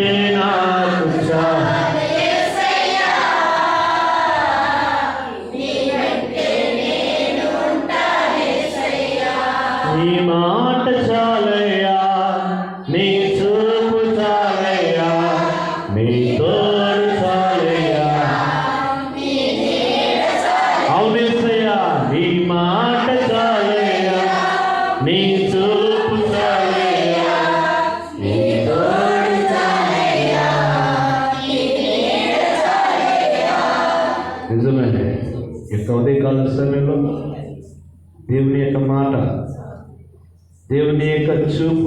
ఉంటే నాకు చాలు నీ మాట చాలయ్యా నీ చూపు చాలయ్యా నీ తోడు చాలయ్యా. అవునేసయ్యా నీ మాట చాలయ్యా నీ చూపు ఉదయకాల సమయంలో దేవుని యొక్క మాట దేవుని యొక్క చూపు